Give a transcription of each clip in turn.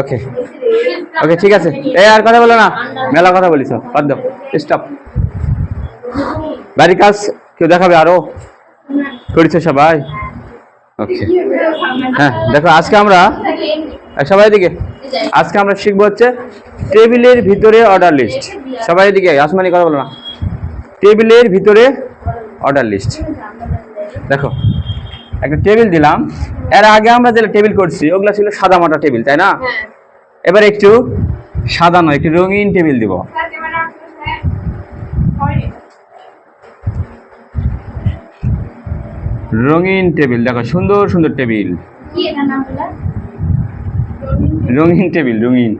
ওকে ওকে ঠিক আছে। এই আর কথা বলো না। মেলা কথা বলিস বাদ স্টপ বাড়ির কাজ কেউ দেখাবে আরও? করেছে সবাই? ওকে হ্যাঁ দেখো, আজকে আমরা সবাই দিকে আজকে আমরা শিখব হচ্ছে টেবিলের ভিতরে অর্ডার লিস্ট সবাই দিকে আসমানি, কথা বলো না। টেবিলের ভিতরে অর্ডার লিস্ট দেখো। একটা টেবিল দিলাম। এর আগে আমরা যেটা টেবিল করছি ওগুলো ছিল সাদা মাটা টেবিল তাই না? এবার একটু সাদা নয় একটু রঙিন টেবিল দিব। রঙিন টেবিল দেখো সুন্দর সুন্দর টেবিল রঙিন টেবিল রঙিন।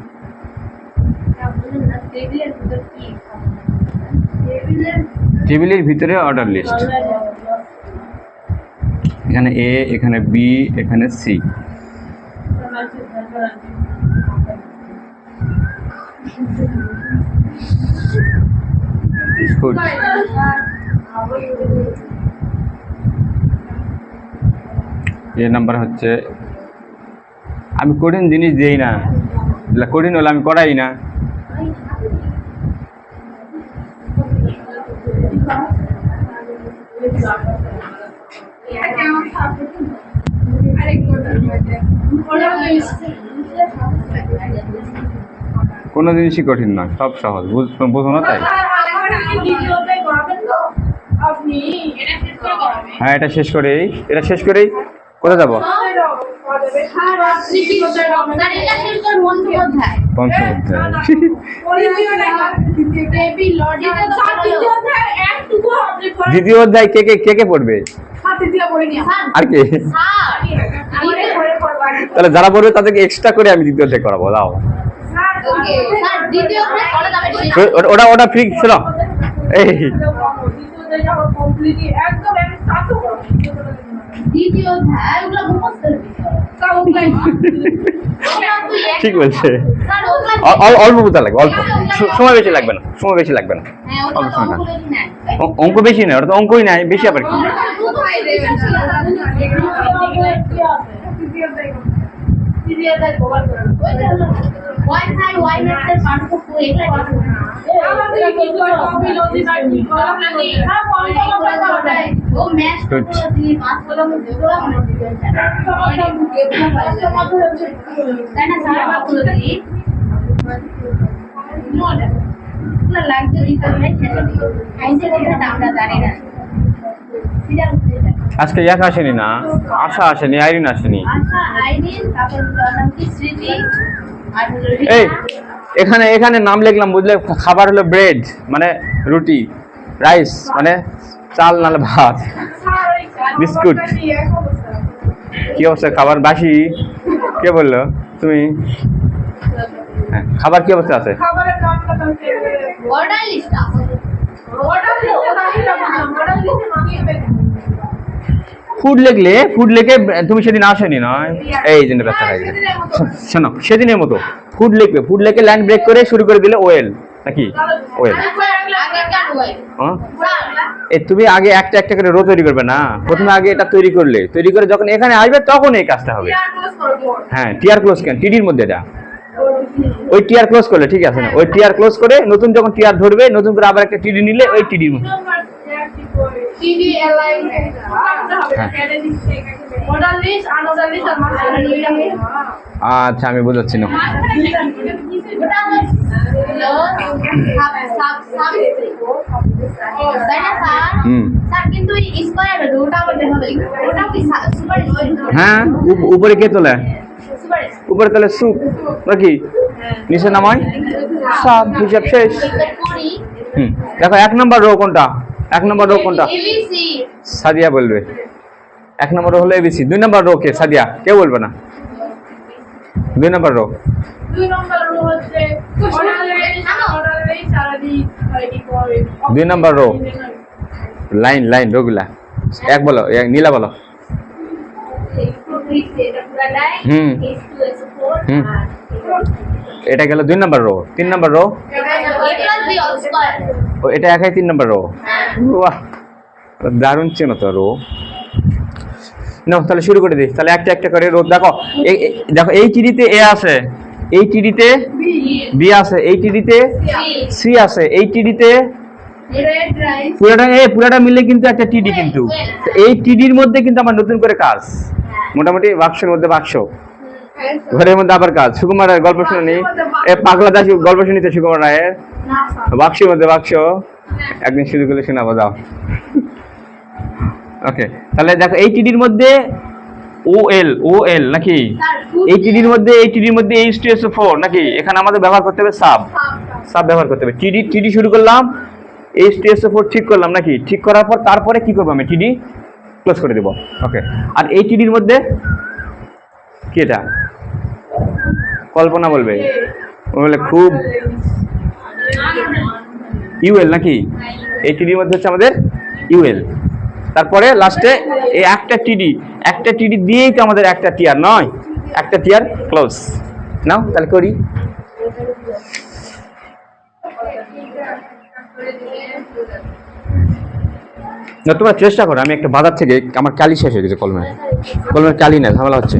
টেবিলের ভিতরে অর্ডার লিস্ট এখানে এ এখানে বি এখানে সি এ নাম্বার হচ্ছে, আমি কঠিন জিনিস দিই না। কঠিন হলে আমি করাই না। কোনো জিনিসই কঠিন নয় সব সহজ। বুঝ না তাই? করে হ্যাঁ এটা শেষ করেই এটা শেষ করেই কোথায় যাব? দ্বিতীয় অধ্যায় কে কে কে কে পড়বে? আর কি? তাহলে যারা পড়বে তাদেরকে এক্সট্রা করে আমি দ্বিতীয় অধ্যায় করাবো দাও ওটা- ওটা ওটা ফ্রি ছিল এই। দ্বিতীয় ঠিক বলছে। অ- অল্প বুঝা লাগবে অল্প। সময় বেশি লাগবে না সময় বেশি লাগবে না। হ্যাঁ অল্প সময় না। অঙ্ক বেশি না ওটা তো অঙ্কই নাই বেশি আবার কি? ওয়াই পার্থক্য আজকে এক আসেনি না আশা আসেনি আইরিন আসেনি। আচ্ছা আইরিন তারপর স্মৃতি এই এখানে এখানে নাম লিখলাম বুঝলে? খাবার হলো ব্রেড মানে রুটি রাইস মানে চাল নালে ভাত বিস্কুট। কি অবস্থা? খাবার বাসি? কে বলল? তুমি? হ্যাঁ খাবার কি অবস্থা আছে? অর্ডার লিস্ট অর্ডার দিতে ফুড লিখলে ফুড লিখে তুমি সেদিন আসেনি নয় এই জন্য ব্যস্ত হয়ে গেছে শোনো, সেদিনের মতো ফুড লিখবে ফুড লিখে লাইন ব্রেক করে শুরু করে দিলে ওয়েল নাকি? ওয়েল হ্যাঁ? এই তুমি আগে একটা একটা করে রো তৈরি করবে না? প্রথমে আগে এটা তৈরি করলে। তৈরি করে যখন এখানে আসবে, তখন এই কাজটা হবে। হ্যাঁ টিআর ক্লোজ কেন? টিডির মধ্যে এটা। ওই টিআর ক্লোজ করলে, ঠিক আছে না? ওই টিআর ক্লোজ করে নতুন যখন টিআর ধরবে, নতুন করে আবার একটা টিডি নিলে ওই টিডির টিভি এলাইন করতে হবে। হ্যাঁ। অর্ডার লিস্ট আনঅর্ডার লিস্ট আর আচ্ছা আমি বুঝাচ্ছি না হ্যাঁ উপ- উপরে কে তোলে? উপরে তোলে সুপ নাকি? নিচে নামায় সব হিসাব শেষ। দেখো এক নম্বর রো কোনটা? এক নম্বর রো কোনটা? সাদিয়া বলবে। এক নম্বর রো হলো এবিসি দুই নম্বর রো কে? সাদিয়া। কেউ বলবে না। দুই নম্বর রো দুই নম্বর রো লাইন লাইন রোগুলা এক বলো এক নীলা বলো। হুম। হুম। এটা গেল দুই নম্বর রো তিন নম্বর রো ও এটা একাই তিন নম্বর রো বাহ দারুণ চেনো তো রো নাও তাহলে শুরু করে দিই। তাহলে একটা একটা করে রোদ দেখো দেখো এই টিডিতে এ আছে এই টিডিতে বি। আছে এই টিডিতে সি। আছে এই টিডিতে পুরাটা এ পুরাটা মিলে কিন্তু একটা টিডি কিন্তু। এই টিডির মধ্যে কিন্তু আমার নতুন করে কাজ। মোটামুটি বাক্সের মধ্যে বাক্স। ঘরের মধ্যে আবার কাজ। সুকুমার রায়ের গল্প শুনি। এ পাগলা দাস গল্প শুনিতে সুকুমার রায়ের? বাক্সের মধ্যে বাক্স। একদিন শুরু করলে শোনাবো, যাও। ওকে, তাহলে দেখো, এই টিডির মধ্যে ও এল ও এল নাকি? এই টিডির মধ্যে, এই টিডির মধ্যে এইচ টু এস ফোর নাকি? এখানে আমাদের ব্যবহার করতে হবে সাব সাব ব্যবহার করতে হবে। টিডি টিডি শুরু করলাম এইচ টু এস ফোর ঠিক করলাম নাকি? ঠিক করার পর তারপরে কি করব আমি, টিডি? ক্লোজ করে দেবো। ওকে আর এই টিডির মধ্যে কি এটা? কল্পনা বলবে। ও বলে খুব ইউএল নাকি? এই টিডির মধ্যে হচ্ছে আমাদের ইউএল তারপরে লাস্টে এই একটা টিডি একটা টিডি দিয়েই তো আমাদের একটা টিয়ার নয়। একটা টিয়ার ক্লোজ নাও তাহলে করি। না, তোমরা চেষ্টা করো, আমি একটা বাজার থেকে, আমার কালি শেষ হয়ে গেছে কলমের। কলমের কালি না ঝামেলা হচ্ছে।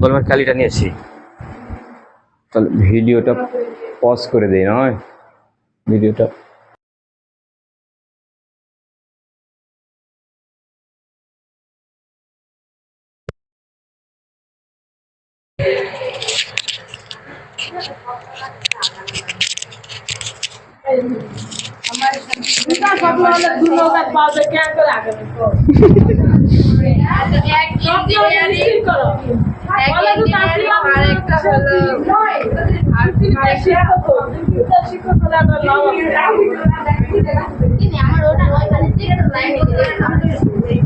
কলমের কালিটা নিয়েছি। তাহলে ভিডিওটা পজ করে দেই, নয়? ভিডিওটা এক ইঞ্জিনিয়ারিং এক ইঞ্জিনিয়ারিং আর একটা হলো কিন্তু আমার ওটা নয় মানে যেটা primary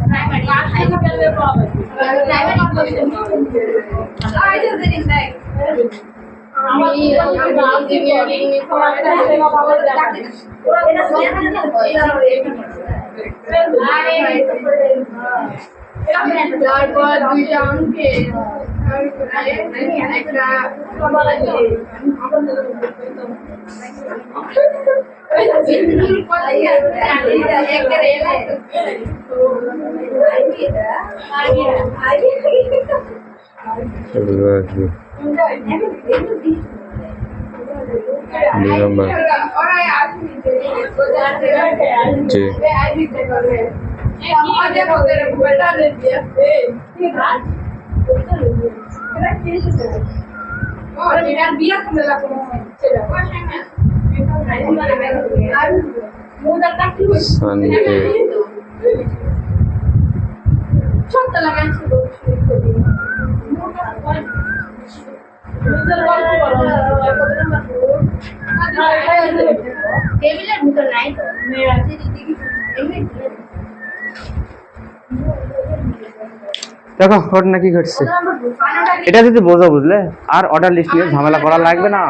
primary high school primary আমি ইঞ্জিনিয়ারিং তারপর দুইটা অঙ্কে একটা দুই নম্বর ওরাই আসবি জি শান্তি টেবিলের ভিতর নাই দেখো ঘটনা কি ঘটছে। এটা যদি বোঝো বুঝলে, আর অর্ডার লিস্ট নিয়ে ঝামেলা করা লাগবে না।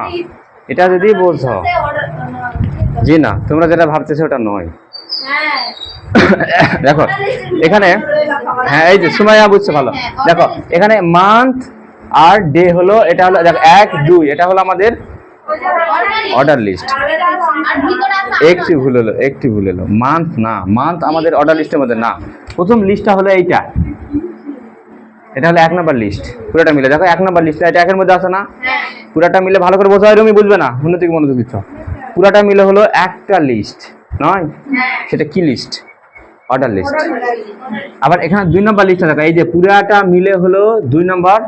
এটা যদি বোঝো। জি না, তোমরা যেটা ভাবতেছো ওটা নয়। দেখো, এখানে হ্যাঁ এই যে সুমাইয়া বুঝছে ভালো। দেখো, এখানে মান্থ আর ডে হলো, এটা হলো, দেখো, এক, দুই, এটা হলো আমাদের অর্ডার লিস্ট একটি ভুল হলো একটি ভুল হলো। মান্থ না মান্থ আমাদের অর্ডার লিস্টের মধ্যে না। প্রথম লিস্টটা হলো এইটা। এটা হলো এক নাম্বার লিস্ট পুরোটা মিলে, দেখো, এক নাম্বার লিস্ট এটা একের মধ্যে আছে না? পুরাটা মিলে ভালো করে বোঝা হয়, তুমি বুঝবে না উন্নতিকে মনোযোগ দিচ্ছ। পুরাটা মিলে হলো একটা লিস্ট নয়? সেটা কি লিস্ট অর্ডার লিস্ট আবার এখানে দুই নম্বর লিস্টে দেখো এই যে পুরাটা মিলে হলো দুই নম্বর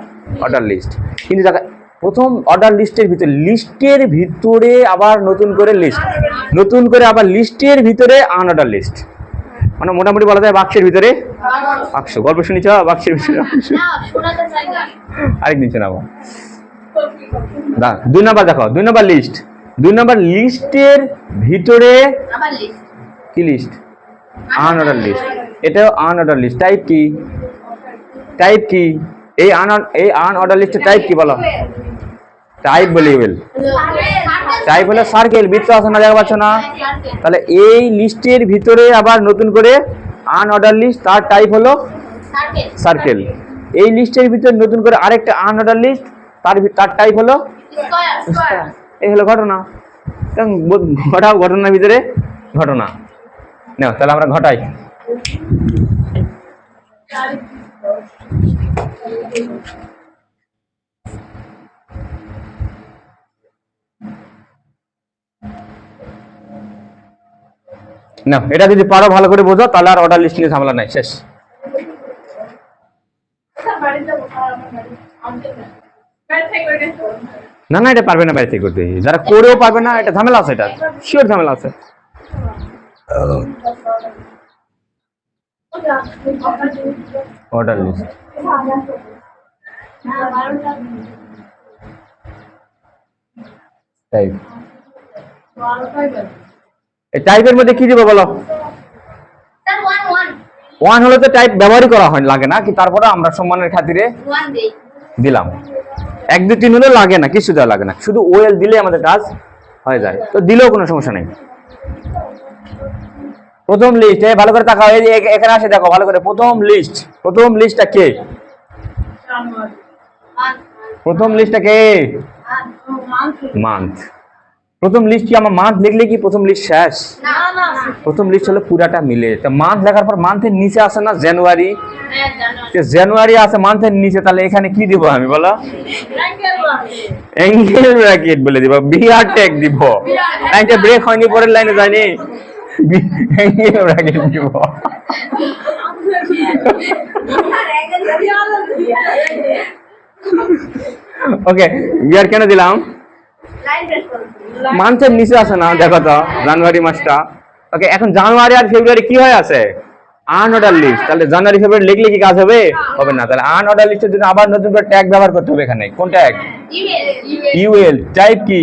অর্ডার লিস্ট কিন্তু দেখো প্রথম অর্ডার লিস্টের ভিতরে লিস্টের ভিতরে আবার নতুন করে লিস্ট নতুন করে আবার লিস্টের ভিতরে আনঅর্ডার লিস্ট মানে মোটামুটি বলা যায় বাক্সের ভিতরে বাক্স। গল্প শুনেছ? বাক্সের ভিতরে না আরেকদিন শোনাবো। দা দুই নম্বর দেখো দুই নম্বর লিস্ট দুই নম্বর লিস্টের ভিতরে কি লিস্ট আনঅর্ডার লিস্ট এটাও আনঅর্ডার লিস্ট টাইপ কি? টাইপ কি? এই আন এই আনঅর্ডার লিস্টের টাইপ কি বলো? টাইপ বলি বল। টাইপ হলো সার্কেল বৃত্ত আছে না দেখা পাচ্ছ না? তাহলে এই লিস্টের ভিতরে আবার নতুন করে আনঅর্ডার লিস্ট তার টাইপ হলো সার্কেল এই লিস্টের ভিতরে নতুন করে আরেকটা আনঅর্ডার লিস্ট তার তার টাইপ হলো স্কয়ার স্কয়ার এই হলো ঘটনা। ঘটাও ঘটনার ভিতরে ঘটনা। নাও, তাহলে আমরা ঘটাই। না এটা যদি পারো ভালো করে বোঝো, তাহলে আর অর্ডার লিস্ট নিয়ে ঝামেলা নাই, শেষ। বাড়ি বাড়ি না বাড়ি না, এটা পারবে না বাইরে থেকে করতে। যারা করেও পারবে না, এটা ঝামেলা আছে এটা। শিওর ঝামেলা আছে। অর্ডার লিস্ট টাইপ টাইপের মধ্যে কি দেবো বলো? ওয়ান হলে তো টাইপ ব্যবহারই করা হয়, লাগে না? কি তারপরে আমরা সম্মানের খাতিরে দিলাম। এক দুই তিন হলে লাগে না, কিছু দেওয়া লাগে না। শুধু ওয়েল দিলে আমাদের কাজ হয়ে যায়। তো দিলেও কোনো সমস্যা নেই। প্রথম লিস্ট এই ভালো করে তাকাও এই এখানে আসে দেখো ভালো করে প্রথম লিস্ট প্রথম লিস্টটা কে? প্রথম লিস্টটা কে? মান্থ প্রথম লিস্ট কি আমার মান্থ লিখলে কি প্রথম লিস্ট শেষ? না না প্রথম লিস্ট হলো পুরাটা মিলে। তা মান্থ লেখার পর মান্থের নিচে আসে না জানুয়ারি হ্যাঁ জানুয়ারি আছে মান্থের নিচে তাহলে এখানে কি দিব আমি বলো? অ্যাঙ্গেল ব্র্যাকেট বলে দিব বিআর ট্যাগ দিব। ব্রেক হয়নি পরের লাইনে যায়নি। অ্যাঙ্গেল ব্র্যাকেট দিব ওকে কেন দিলাম মান্থের নিচে আছে না দেখো তো জানুয়ারি মাসটা ওকে এখন জানুয়ারি আর ফেব্রুয়ারি কি হয়ে আছে আন অর্ডার লিস্ট তাহলে জানুয়ারি ফেব্রুয়ারি লিখলে কি কাজ হবে হবে না তাহলে আন অর্ডার লিস্টের জন্য আবার নতুন করে ট্যাগ ব্যবহার করতে হবে এখানে কোন ট্যাগ ইউএল টাইপ কি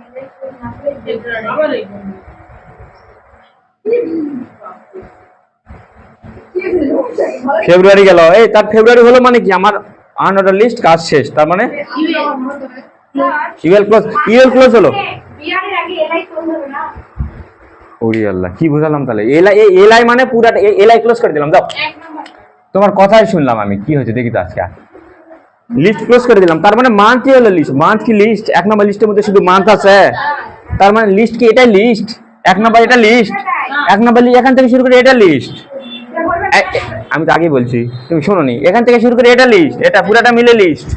ফেব্রুয়ারি গেল। এই তার ফেব্রুয়ারি হলো মানে কি? আমার আন অর্ডার লিস্ট কাজ শেষ তার মানে ইউএল ক্লোজ ইউএল ক্লোজ হলো? ওরি আল্লাহ কি বুঝালাম তাহলে? এলাই এলাই মানে পুরাটা এলাই ক্লোজ করে দিলাম যাও। তোমার কথাই শুনলাম আমি কি হয়েছে দেখি তো আজকে। লিস্ট ক্লোজ করে দিলাম। তার মানে মান্থ হলো লিস্ট মান্থ কি লিস্ট এক নম্বর লিস্টের মধ্যে শুধু মান্থ আছে। তার মানে লিস্ট কি এটা লিস্ট এক নম্বর এটা লিস্ট এক নম্বর এখান থেকে শুরু করে এটা লিস্ট আমি তো আগেই বলছি তুমি শোনো নি এখান থেকে শুরু করে এটা লিস্ট এটা পুরাটা মিলে লিস্ট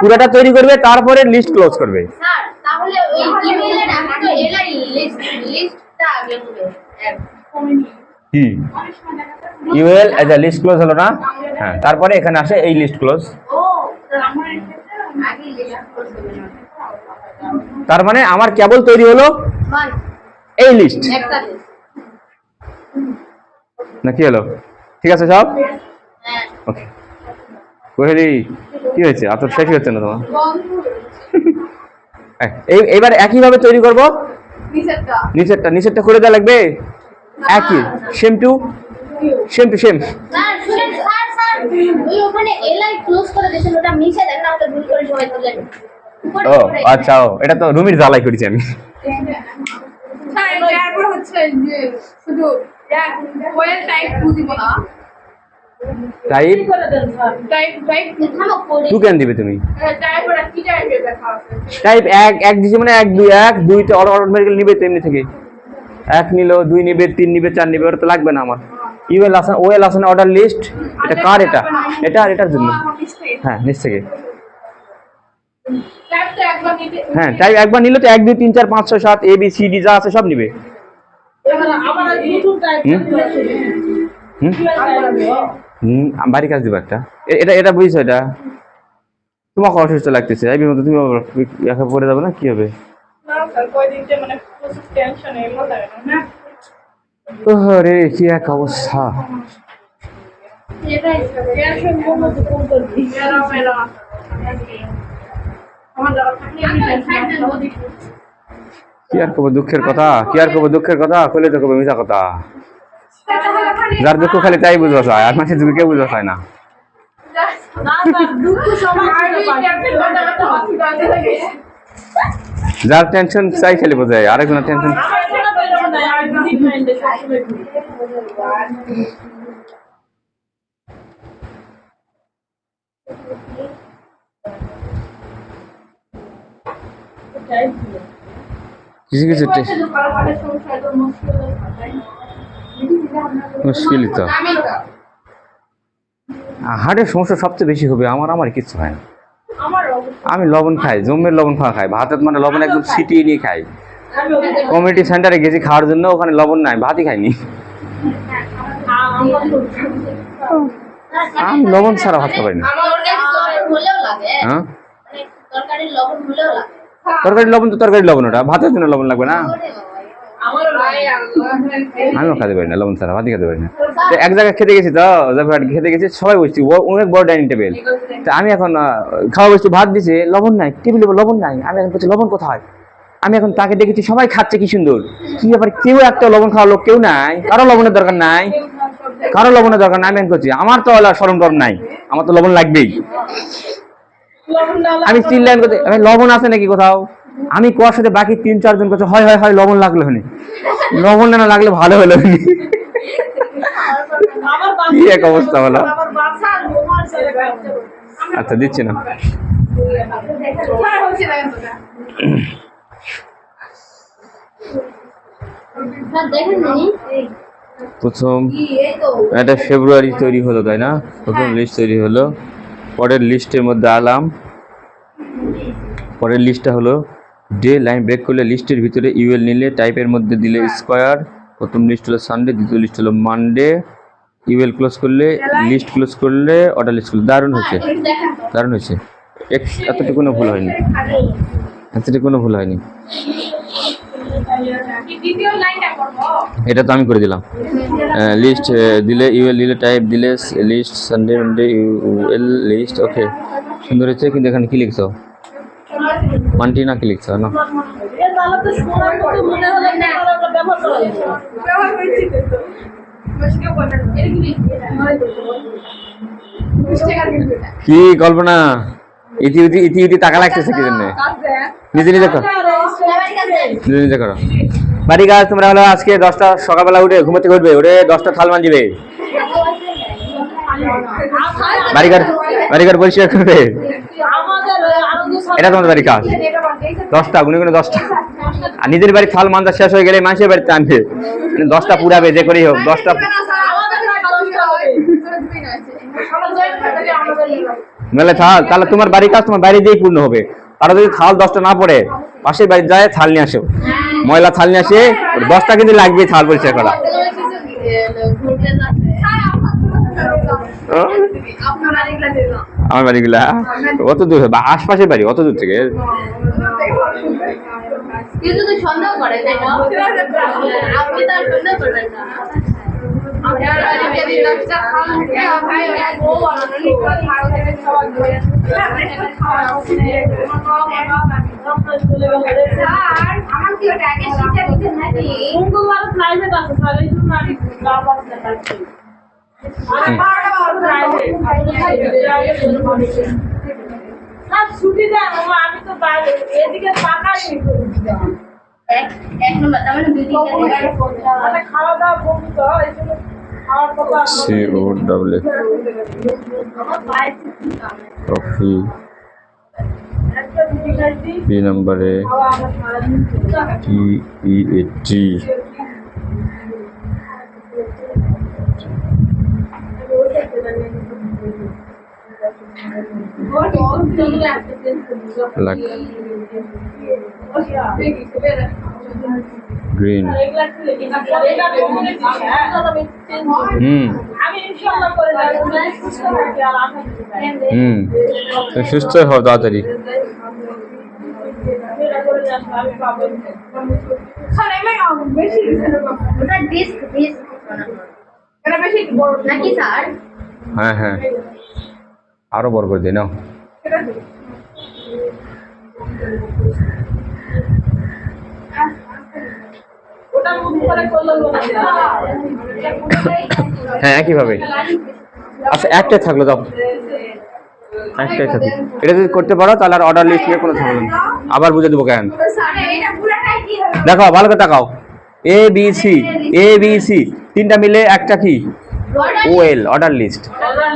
পুরাটা তৈরি করবে তারপরে লিস্ট ক্লোজ করবে। স্যার তাহলে ওই ইমেলের আগে এলাই লিস্ট লিস্টটা আগে হবে। কি? ইউএল এজ লিস্ট ক্লোজ হলো না? হ্যাঁ তারপরে এখানে আসে এই লিস্ট ক্লোজ তার মানে আমার কেবল তৈরি হলো এই লিস্ট না কি হলো? ঠিক আছে সব হ্যাঁ। ওকে কোহেলি কি হয়েছে? আপনার শেষ হচ্ছে না তোমার। এই- এইবার একইভাবে তৈরি করব। নিচেরটা। নিচেরটা করে দেওয়া লাগবে? একই। Same to same to same ওই ওখানে এলাই ক্লোজ করে দিয়েছেন ওটা মিশে দেন না ওটা ভুল করে সবাই উপরে ও আচ্ছা ও এটা তো রুমির জ্বালাই করেছি আমি তারপর হচ্ছে যে শুধু টাইপ টু দিব না টাইপ টাইপ টাইপ টু কেন দিবে তুমি টাইপ ওরা কি টাইপের দেখা আছে টাইপ এক এক দিছি মানে এক দুই এক দুইতে অটোমেটিক্যালি নিবে তেমনি থেকে এক নিল দুই নিবে তিন নিবে চার নিবে ওটা তো লাগবে না আমার ইউএল আসে ওএল আসে না অর্ডার লিস্ট এটা কার এটা? এটা আর এটার জন্য। হ্যাঁ নিচ থেকে। হ্যাঁ টাইপ একবার নিলে তো এক, দুই, তিন, চার, পাঁচ, ছয়, সাত এ বি সি ডি যা আছে সব নিবে। আবার হুম? হুম? হুম, আমি বাড়ি কাজ দিব একটা। এটা এটা বুঝছ এটা? তোমাকে অসুস্থ লাগতেছে। এই বিমত তুমি পড়ে যাবে না? কি হবে? কি এক অবস্থা। কি আর করব দুঃখের কথা? কি আর করব দুঃখের কথা? কইলে তো করব মিশা কথা। যার দুঃখ খালি তাই বুঝতে হয় আর মানুষের দুঃখ কেউ হয় না। যার টেনশন চাই খালি বোঝায়, আরেকজনের টেনশন কিছু কিছু মুশকিলই তো। হার্টের সমস্যা সবচেয়ে বেশি হবে আমার আমার কিছু হয় না। আমি লবণ খাই জমের লবণ খাওয়া খাই ভাতের মানে লবণ একদম ছিটিয়ে নিয়ে খাই। কমিউনিটি সেন্টারে গেছি খাওয়ার জন্য ওখানে লবণ নাই ভাতই খাইনি। আমি লবণ ছাড়া ভাত খাই না। হ্যাঁ? মানে তরকারি লবণ তো তরকারি লবণ ওটা ভাতের জন্য লবণ লাগবে না। আমিও খেতে পারি না লবণ ছাড়া ভাতই খেতে পারি না। তো এক জায়গায় খেতে গেছি তো খেতে গেছি সবাই বসছি অনেক বড় ডাইনিং টেবিল। তো আমি এখন খাওয়া বসছি ভাত দিছে লবণ নাই টেবিলে লবণ নাই আমি এখন বলছি লবণ কোথায়? আমি এখন তাকে দেখেছি, সবাই খাচ্ছে, কি সুন্দর। কি ব্যাপার, কেউ একটা লবণ খাওয়া লোক কেউ নাই, কারও লবণের দরকার নাই, কারও লবণের দরকার নাই, আমি করছি আমার তো হলো সরম টরম নাই, আমার তো লবণ লাগবেই। আমি চিল্লাইন করতে, আমি লবণ আছে নাকি কোথাও? আমি কুয়ার সাথে বাকি তিন, চারজন করছে, হয় হয় হয়, লবণ লাগল হনি লবণ না লাগলে ভালো হলো কি এক অবস্থা বলে। আচ্ছা দিচ্ছি না হ্যাঁ হচ্ছে না কিন্তু না স্যার দেখেন নি প্রথম এটা ফেব্রুয়ারি তৈরি হলো তাই না? প্রথম লিস্ট তৈরি হলো। পরের লিস্টের মধ্যে আলাম। পরের লিস্টটা হলো ডে লাইন ব্রেক করলে লিস্টের ভিতরে ইউএল নিলে টাইপের মধ্যে দিলে স্কোয়ার প্রথম লিস্ট হলো সানডে দ্বিতীয় লিস্ট হলো মানডে ইউএল ক্লোজ করলে লিস্ট ক্লোজ করলে অর্ডার লিস্ট করলে। দারুণ হয়েছে। দেখেন। তো দারুণ হয়েছে। এক- এতটুকুনো ভুল হয়নি। এতটুকুনো ভুল হয়নি। এটা তো আমি করে দিলাম। লিস্ট দিলে ইউএল দিলে টাইপ দিলে list Sunday Monday UL list okay সুন্দর হয়েছে কিন্তু এখানে কি লিখছো? মানটি না কি লিখছো? না। কি কল্পনা? ইতি ইতি ইতি ইতি টাকা লাগতেছে কি জন্য? নিজে নিজে নিজে করো। বাড়ি তোমরা হলো আজকে দশটা সকালবেলা উঠে ঘুমাতে দশটা থাল মানজিবে বাড়ি ঘর, বাড়ি পরিষ্কার করবে? আরও এটা তোমাদের কাজ। দশটা, গুনে গুনে দশটা। আর নিজের বাড়ি থাল মানজা শেষ হয়ে গেলে মানুষের বাড়িতে আনবে। মানে দশটা পুরাবে, যে করেই হোক, দশটা মেলে থাল, তাহলে তোমার বাড়ি কাজ তোমার বাইরে দিয়েই পূর্ণ হবে। তারা যদি থাল দশটা না পড়ে পাশের বাড়ি যায়, থাল নিয়ে আসো। ময়লা থাল নিয়ে আসে দশটা কিন্তু লাগবে থাল পরিষ্কার করা। আমার বাড়িগুলা? অত দূর? বা আশপাশের বাড়ি অত দূর থেকে? সন্দেহ আপনি তো আর সন্দেহ করবেন না। প্রাইভেট আছে লাভ ছুটি দেন আমি তো বাইরে এদিকে তাকাই এক এক নম্বর তার মানে দুই তিনটা মানে খাওয়া দাওয়া বন্ধ এই জন্য খাওয়ার কথা সি ও ডাবল আমার পায়ের কি কাম কফি একটা দিদি গ্রিন হুম হুম সুস্থ হও তাড়াতাড়ি। হ্যাঁ হ্যাঁ। আরও বড় করে দিই নাও এটা দিন। ওটার মধ্যে করে করলে লোক হ্যাঁ একইভাবে। আচ্ছা একটাই থাকল দাও একটাই থাকল। এটা যদি করতে পারো তাহলে আর অর্ডার লিস্ট নিয়ে কোনো ঝামেলা নেই। আবার বুঝে দেবো কেন। দেখো ভালো করে তাকাও। A B C A B C তিনটা মিলে একটা কি? ওয়েল অর্ডার লিস্ট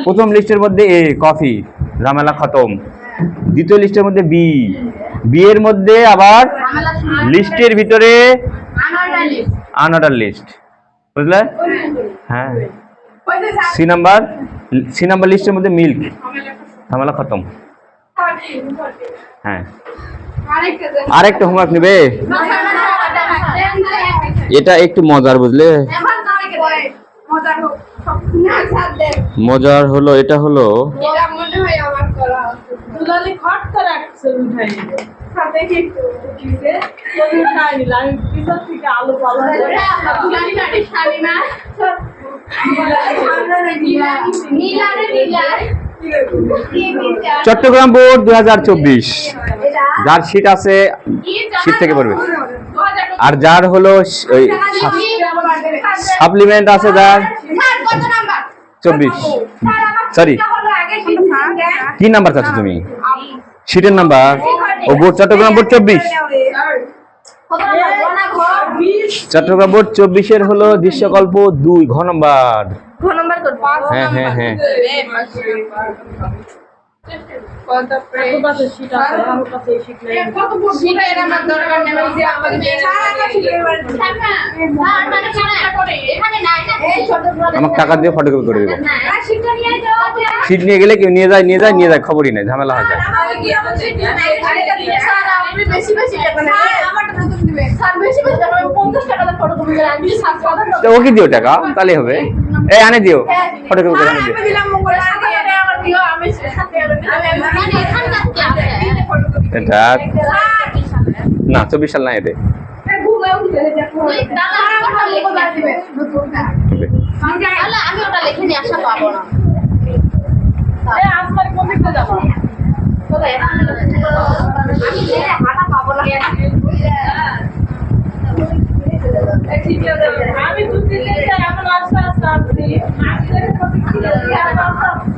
প্রথম লিস্টের মধ্যে এ কফি ঝামেলা খতম। দ্বিতীয় লিস্টের মধ্যে বি বি এর মধ্যে আবার লিস্টের ভিতরে আনঅর্ডার লিস্ট বুঝলে? হ্যাঁ। সি নাম্বার সি নাম্বার লিস্টের মধ্যে মিল্ক ঝামেলা খতম। হ্যাঁ। আরেকটা। হোমওয়ার্ক নেবে? এটা একটু মজার বুঝলে? মজার হলো এটা হলো হয় চট্টগ্রাম বোর্ড দু হাজার চব্বিশ যার সিট আছে শীত থেকে পড়বে। আর যার হলো ওই সাপ্লিমেন্ট আছে যার। চব্বিশ। সরি কি নাম্বার চাচ্ছ তুমি? সিটের নাম্বার। ও বোর্ড চট্টগ্রাম বোর্ড চব্বিশ। চট্টগ্রাম বোর্ড চব্বিশের হলো দৃশ্যকল্প দুই ঘ নাম্বার। হ্যাঁ হ্যাঁ হ্যাঁ। শীত আমার টাকা দিয়ে ফটোকপি করে দেবো সিট নিয়ে গেলে কেউ নিয়ে যায় নিয়ে যায় নিয়ে যায় খবরই নেই ঝামেলা হয়ে যায়। ওকে দিও টাকা তাহলে হবে। এই আনে দিও ফটোকপি করে আনে দিও। সাথে এটা না চব্বিশ সাল না এতে আমি